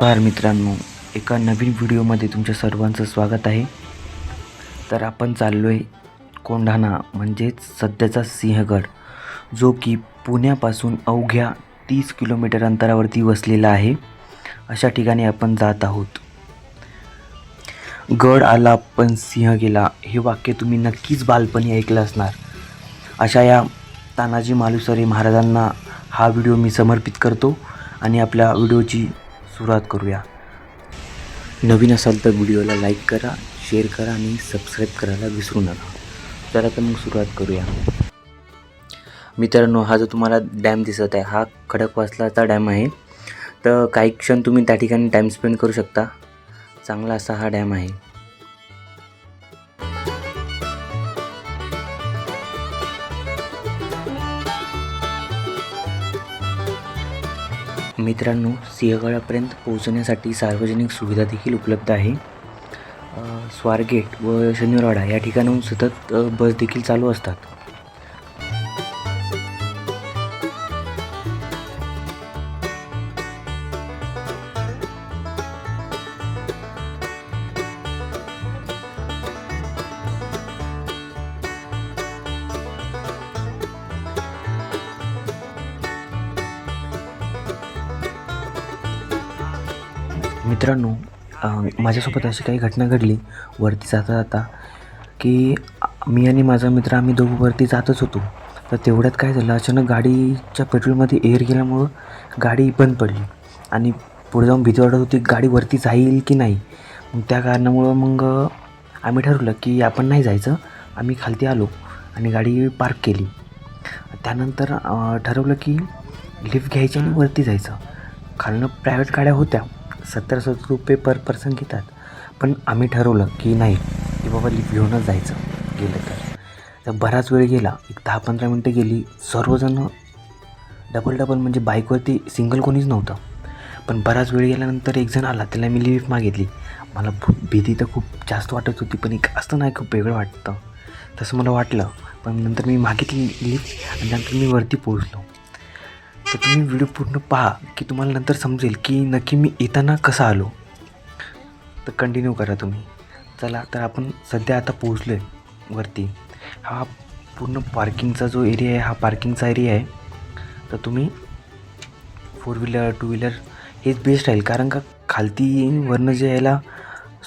नमस्कार मित्रांनो एका नवीन व्हिडिओमध्ये तुमच्या सर्वांचं स्वागत आहे. तर आपण चाललो आहे कोंढाणा म्हणजेच सध्याचा सिंहगड जो की पुण्यापासून अवघ्या तीस किलोमीटर अंतरावरती वसलेला आहे. अशा ठिकाणी आपण जात आहोत. गड आला पण सिंह गेला. हे वाक्य तुम्ही नक्कीच बालपणी ऐकलं असणार. अशा या तानाजी मालुसरे महाराजांना हा व्हिडिओ मी समर्पित करतो आणि आपल्या व्हिडिओची सुरुवात करूया. नवीन असाल तर व्हिडिओला लाईक करा शेअर करा आणि सबस्क्राईब करायला विसरू नका. चला तर मग सुरुवात करूया. मित्रांनो हा जो तुम्हाला डॅम दिसत आहे हा खडकवासलाचा डॅम आहे. तर काही क्षण तुम्ही त्या ठिकाणी टाईम स्पेंड करू शकता. चांगला असा हा डॅम आहे. मित्रांनो सिंहगडापर्यंत पोहोचण्यासाठी सार्वजनिक सुविधा देखील उपलब्ध आहे. स्वारगेट व शनिवारवाडा या ठिकाणाहून सतत बस देखील चालू असतात. मित्रांनो माझ्यासोबत अशी काही घटना घडली. वरती जाता जाता की मी आणि माझा मित्र आम्ही दोघं वरती जातच होतो. तर तेवढ्यात काय झालं अचानक गाडीच्या पेट्रोलमध्ये एअर गेल्यामुळं गाडी बंद पडली. आणि पुढे जाऊन भीती वाटत होती गाडी वरती जाईल की नाही. मग त्या कारणामुळं मग आम्ही ठरवलं की आपण नाही जायचं. आम्ही खालती आलो आणि गाडी पार्क केली. त्यानंतर ठरवलं की लिफ्ट घ्यायची आणि वरती जायचं. खालनं प्रायव्हेट गाड्या होत्या. सत्तर सत्तर रुपये पर पर्सन घेतात. पण आम्ही ठरवलं की नाही की बाबा लिफ्ट घेऊनच जायचं. गेलं तर. तर बराच वेळ गेला. एक दहा पंधरा मिनटं गेली. सर्वजण डबल डबल म्हणजे बाईकवरती सिंगल कोणीच नव्हतं. पण बराच वेळ गेल्यानंतर एक जण आला. त्याला मी लिफ्ट मागितली. मला खूप भीती तर खूप जास्त वाटत होती पण एक असतं नाही खूप वेगळं वाटतं. तसं मला वाटलं. पण नंतर मी मागितली लिफ्ट आणि नंतर मी वरती पोहोचलो. तर तुम्ही व्हिडिओ पूर्ण पहा की तुम्हाला नंतर समजेल की नक्की मी येताना कसा आलो. तर कंटिन्यू करा तुम्ही. चला तर आपण सध्या आता पोहोचलो आहे वरती. हा पूर्ण पार्किंगचा जो एरिया आहे हा पार्किंगचा एरिया आहे. तर तुम्ही फोर व्हीलर टू व्हीलर हेच बेस्ट राहील. कारण का खालती वरनं जे यायला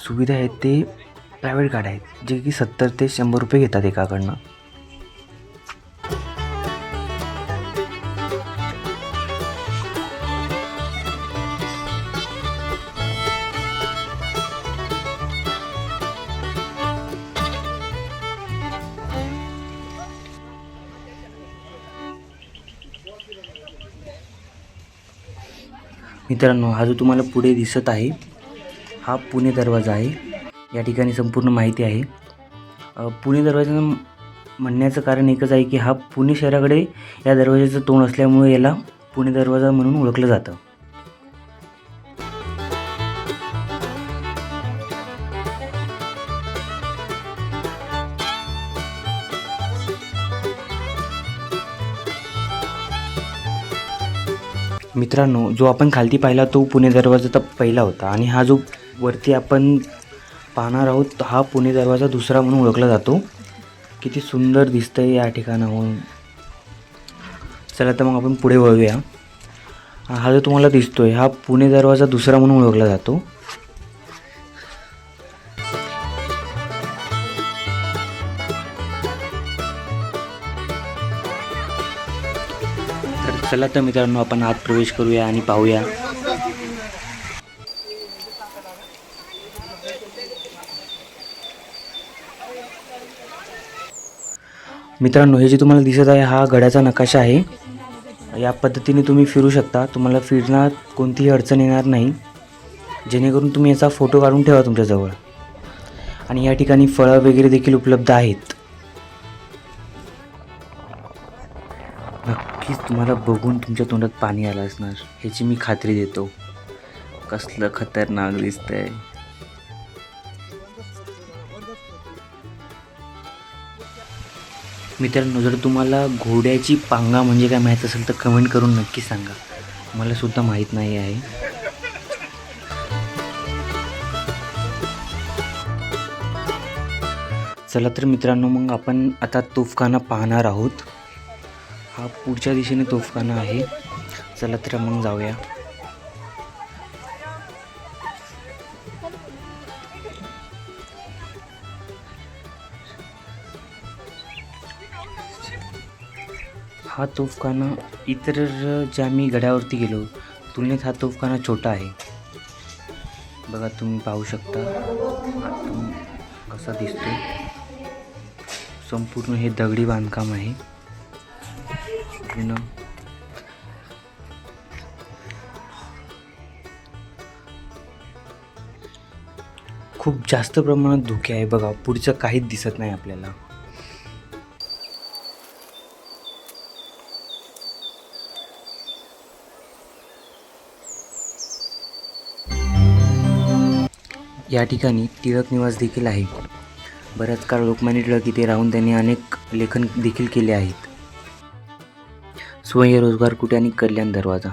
सुविधा आहेत ते प्रायव्हेट गाड्या आहेत जे की सत्तर ते शंभर रुपये घेतात एकाकडनं. मित्रांनो हा जो तुम्हाला पुढे दिसत आहे हा पुणे दरवाजा आहे. या ठिकाणी संपूर्ण माहिती आहे. पुणे दरवाजा म्हणण्याचं कारण एकच आहे की हा पुणे शहराकडे या दरवाजाचं तोंड असल्यामुळे याला पुणे दरवाजा म्हणून ओळखलं जातं. मित्रांनो जो आपण खालती पाहिला तो पुणे दरवाजा पहिला होता आणि हा जो वरती आपण पाहणार आहोत हा पुणे दरवाजा दुसरा म्हणून ओळखला जातो. किती सुंदर दिसतंय या ठिकाणाहून. चला तर मग आपण पुढे वळूया. हा जो तुम्हाला दिसतोय हा पुणे दरवाजा दुसरा म्हणून ओळखला जातो. चला तर मित्रांनो आपण आत प्रवेश करूया आणि पाहूया. मित्रांनो हे जे तुम्हाला दिसत आहे हा गडाचा नकाशा आहे. या पद्धतीने तुम्ही फिरू शकता. तुम्हाला फिरण्यात कोणतीही अडचण येणार नाही. जेणेकरून तुम्ही याचा फोटो काढून ठेवा तुमच्याजवळ आणि या ठिकाणी फळं वगैरे देखील उपलब्ध आहेत. नक्कीच तुम्हाला बघून तुमच्या तोंडात पाणी आलं असणार. ह्याची मी खात्री देतो. कसलं खतरनाक आहे मित्रांनो जर तुम्हाला घोड्याची पांगा म्हणजे काय माहीत असेल तर कमेंट करून नक्की सांगा. मला सुद्धा माहीत नाही आहे. चला तर मित्रांनो मग आपण आता तोफखाना पाहणार आहोत. हा पुढच्या दिशेने तोफखाना आहे. चला तर मग जाऊया. हा तोफखाना इतर ज्या मी गड्यावरती गेलो तुलनेत हा तोफखाना छोटा आहे. बघा तुम्ही पाहू शकता. कसा दिसतो संपूर्ण हे दगडी बांधकाम आहे. पूर्ण. खूप जास्त प्रमाणात धुके आहे बघा पुढचं काहीच दिसत नाही आपल्याला. या ठिकाणी टिळक निवास देखील आहे. बऱ्याच काळ लोकमान्य टिळक इथे राहून त्यांनी अनेक लेखन देखील केले आहेत स्वयंरोजगार कुठे आणि कल्याण दरवाजा.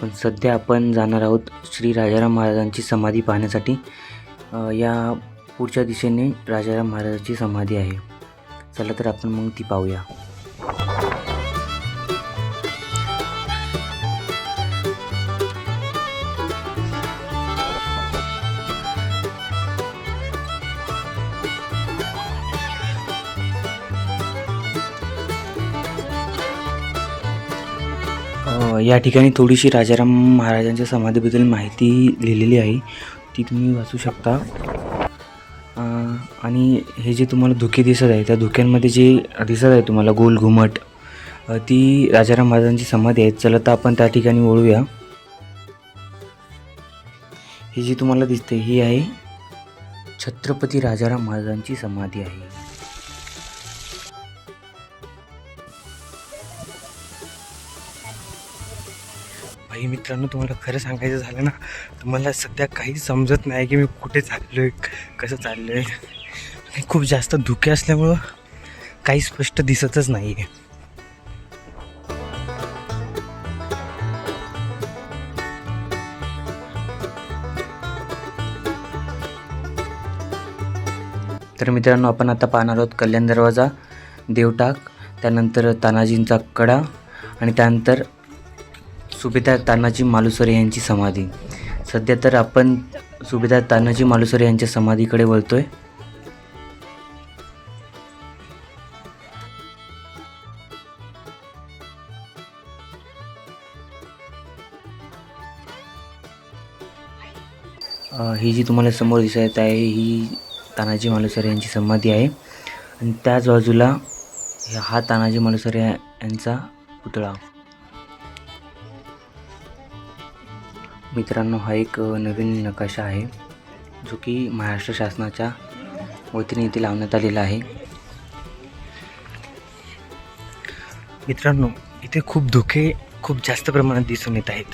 पण सध्या आपण जाणार आहोत श्री राजाराम महाराजांची समाधी पाहण्यासाठी. या पुढच्या दिशेने राजाराम महाराजांची समाधी आहे. चला तर आपण मग ती पाहूया. या ठिकाणी थोडीशी राजाराम महाराजांच्या समाधीबद्दल माहिती लिहिलेली आहे. ती तुम्ही वाचू शकता. आणि हे जे तुम्हाला धुके दिसत आहे त्या धुक्यांमध्ये जे दिसत आहे तुम्हाला गोल घुमट ती राजाराम महाराजांची समाधी आहे. चला तर आपण त्या ठिकाणी ओळूया ही जी तुम्हाला दिसते ही आहे छत्रपती राजाराम महाराजांची समाधी आहे. भाई मित्रांनो तुम्हाला खरं सांगायचं झालं ना तर मला सध्या काहीच समजत नाही की मी कुठे चाललो आहे कसं चाललो आहे आणि खूप जास्त धुके असल्यामुळं काही स्पष्ट दिसतच नाही आहे तर मित्रांनो आपण आता पाहणार आहोत कल्याण दरवाजा देवटाक त्यानंतर तानाजींचा कडा आणि त्यानंतर सुभेदार तानाजी मालुसरे यांची समाधी. सध्या तर आपण सुभेदार तानाजी मालुसरे यांच्या समाधीकडे वळतोय. आहे ही जी तुम्हाला समोर दिसत आहे ही तानाजी मालुसरे यांची समाधी आहे. आणि त्याच बाजूला हा तानाजी मालुसरे यांचा पुतळा. मित्रांनो हा एक नवीन नकाशा आहे जो की महाराष्ट्र शासनाच्या वतीने इथे लावण्यात आलेला आहे. मित्रांनो इथे खूप धुके खूप जास्त प्रमाणात दिसून येत आहेत.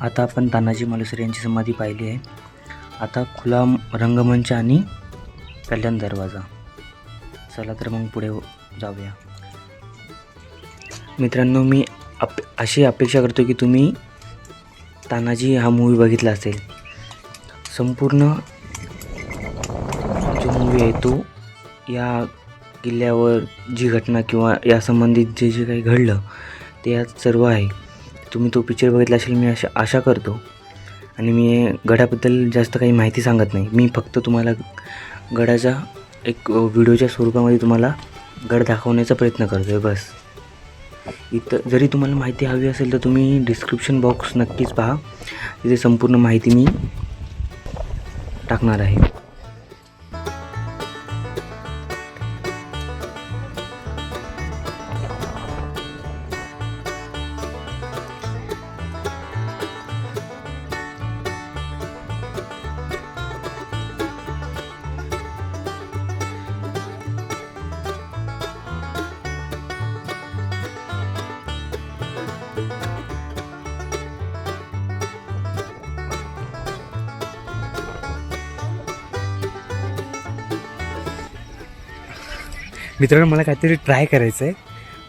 आता आपण तानाजी मालुसरे यांची समाधी पाहिली आहे. आता खुला रंगमंच आणि कल्याण दरवाजा. चला तर मग पुढे जाऊया. मित्रांनो मी अप अशी अपेक्षा करतो की तुम्ही तानाजी हा मूवी बघितला असेल. संपूर्ण जो मूवी आहे तो या किल्ल्यावर जी घटना किंवा या संबंधित जे जे काही घडलं ते यात सर्व आहे. तुम्ही तो पिक्चर बघितला असेल मी अशा आशा करतो. आणि मी गडाबद्दल जास्त काही माहिती सांगत नाही. मी फक्त तुम्हाला गडाचा एक व्हिडिओच्या स्वरूपामध्ये तुम्हाला गड दाखवण्याचा प्रयत्न करतो आहे बस. इथं जरी तुम्हाला माहिती हवी असेल तर तुम्ही डिस्क्रिप्शन बॉक्स नक्कीच पहा. तिथे संपूर्ण माहिती मी टाकणार आहे. मित्रांनो मला काहीतरी ट्राय करायचं आहे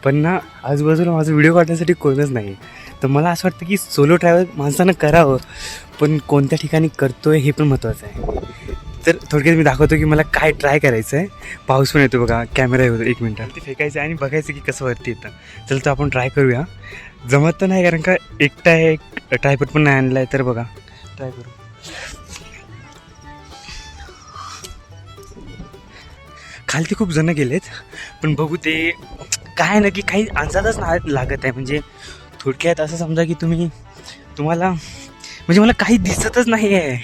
पण ना आजूबाजूला माझा व्हिडिओ काढण्यासाठी कोणच नाही. तर मला असं वाटतं की सोलो ट्रॅव्हल माणसानं करावं पण कोणत्या ठिकाणी करतो आहे हे पण महत्त्वाचं आहे. तर थोडक्यात मी दाखवतो की मला काय ट्राय करायचं आहे पाऊस पण येतो बघा कॅमेरा येतो एक मिनटं. ते फेकायचं आहे आणि बघायचं की कसं वरती येतं. चल तर आपण ट्राय करूया. जमत तर नाही कारण का एकटा आहे ट्रायपॉड पण नाही आणला आहे तर बघा. ट्राय करू. खालती खूप जणं गेलेत. पण बघू ते काय ना की काही अंदाजच ना लागत आहे. म्हणजे थोडक्यात असं समजा की तुम्ही तुम्हाला म्हणजे मला काही दिसतच नाही आहे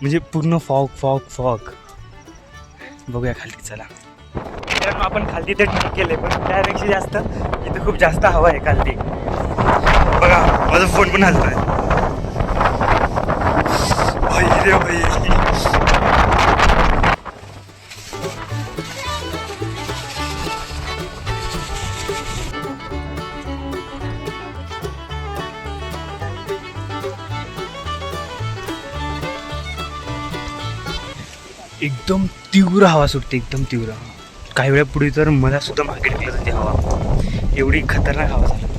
म्हणजे पूर्ण फॉग फॉग फॉग. बघूया खालती चला. मित्रांनो आपण खालती ते ट्राय केले पण त्यापेक्षा जास्त इथं खूप जास्त हवा आहे खालती. बघा माझा फोन पण हलतो आहे एकदम तीव्र हवा सुटते एकदम तीव्र हवा. काही वेळापुढे तर मला सुद्धा मागे टेकलं जाते हवा. एवढी खतरनाक हवा झाली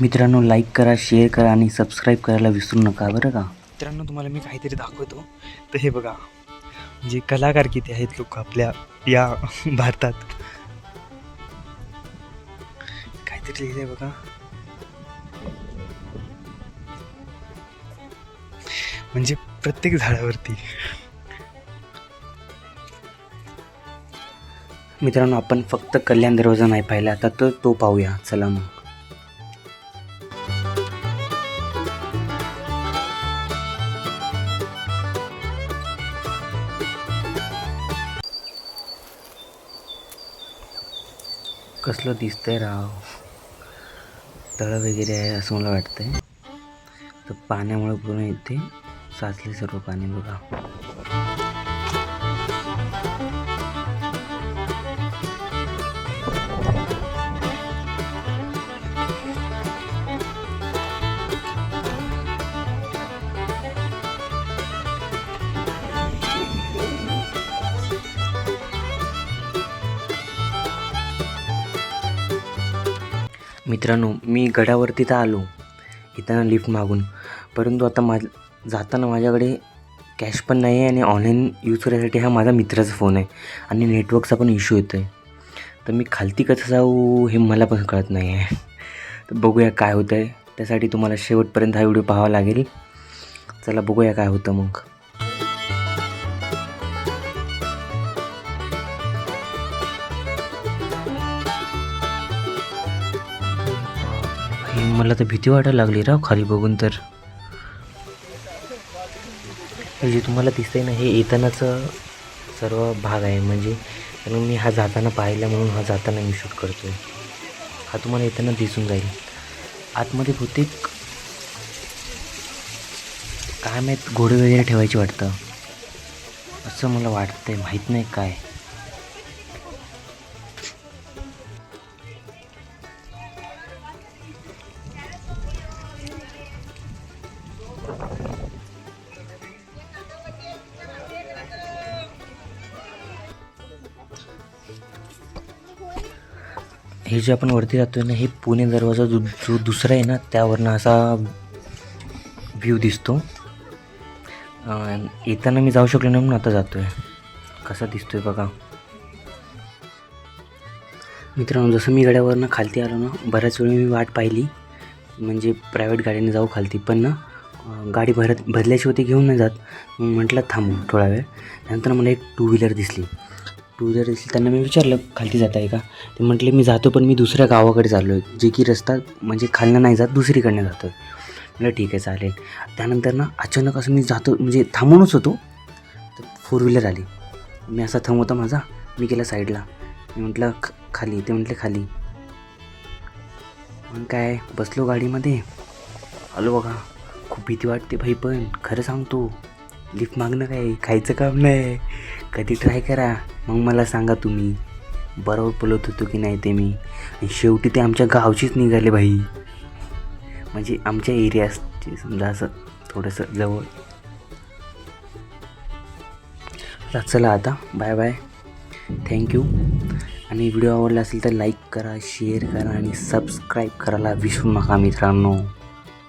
मित्रांनो लाईक करा शेअर करा आणि सबस्क्राईब करायला विसरू नका बरं का? मित्रांनो तुम्हाला मी काहीतरी दाखवतो. तर हे बघा म्हणजे कलाकार किती आहेत लोक आपल्या या भारतात. काहीतरी लिहिलंय बघा. म्हणजे प्रत्येक झाडावरती. मित्रांनो आपण फक्त कल्याण दरवाजा नाही पाहिला आता तर तो पाहूया. चला मग. कसलं दिसतंय राव? तळं वगैरे आहे असं मला वाटतंय. तर पाण्यामुळे पूर्ण इथे साचले सर्व पाणी बघा. मित्रांनो मी गडावरती तर आलो. इथं लिफ्ट मागून. परंतु आता माझ जाताना माझ्याकडे कॅश पण नाही आहे आणि ऑनलाईन यूज करायसाठी हा माझा मित्राचा फोन आहे. आणि नेटवर्कचा पण इश्यू येतो आहे तर मी खालती कसं जाऊ हे मला पण कळत नाही आहे तर बघूया काय होतं आहे त्यासाठी तुम्हाला शेवटपर्यंत हा व्हिडिओ पाहावा लागेल. चला बघूया काय होतं मग. मला तर भीती वाटायला लागली राव खाली बघून तर. हे जे तुम्हाला दिसतंय ना हे येतानाचं सर्व भाग आहे. म्हणजे कारण मी हा जाताना पाहिला म्हणून हा जाताना मी शूट करतो आहे हा तुम्हाला येताना दिसून जाईल. आतमध्ये बहुतेक काय माहीत घोडे वगैरे ठेवायचे वाटतं. असं मला वाटतंय माहीत नाही काय. हे जे आपण वरती जातोय ना हे पुणे दरवाजा जो जो दुसरा आहे ना त्यावरनं असा व्ह्यू दिसतो. येताना मी जाऊ शकलो नाही म्हणून आता जातो आहे कसा दिसतोय बघा. मित्रांनो जसं मी गड्यावरनं खालती आलो ना बऱ्याच वेळी मी वाट पाहिली. म्हणजे प्रायव्हेट गाडीने जाऊ खालती पण ना गाडी भरत भरल्याची होती घेऊन नाही जात. म्हटलं थांबू थोडा वेळ. त्यानंतर मला एक टू व्हीलर दिसली. टू व्हीलर दिसली त्यांना मी विचारलं खालती जात आहे का? ते म्हटले मी जातो पण मी दुसऱ्या गावाकडे चाललो आहे जे की रस्ता म्हणजे खालनं नाही जात दुसरीकडनं जातो आहे म्हटलं ठीक आहे चालेल. त्यानंतर ना अचानक असं मी जातो म्हणजे थांबूनच होतो. तर फोर व्हीलर आली. मी असा थांबवता माझा. मी गेला साईडला. मी म्हटलं ख खाली. ते म्हटले खाली. मग काय बसलो गाडीमध्ये. आलो बघा. खूप भीती वाटते भाई पण खरं सांगतो लिफ्ट मागणार काय खायचं काम नाही. कधी ट्राय करा मग मला सांगा तुम्ही. बरोबर बोलत होतो की नाही ते मी? आणि शेवटी ते आमच्या गावचीच निघाले भाई. म्हणजे आमच्या एरियाचे समजा असं थोडंसं जवळ. चला आता. बाय बाय थँक्यू आणि व्हिडिओ आवडला असेल तर लाईक करा शेअर करा आणि सबस्क्राईब करायला विसरू नका मित्रांनो.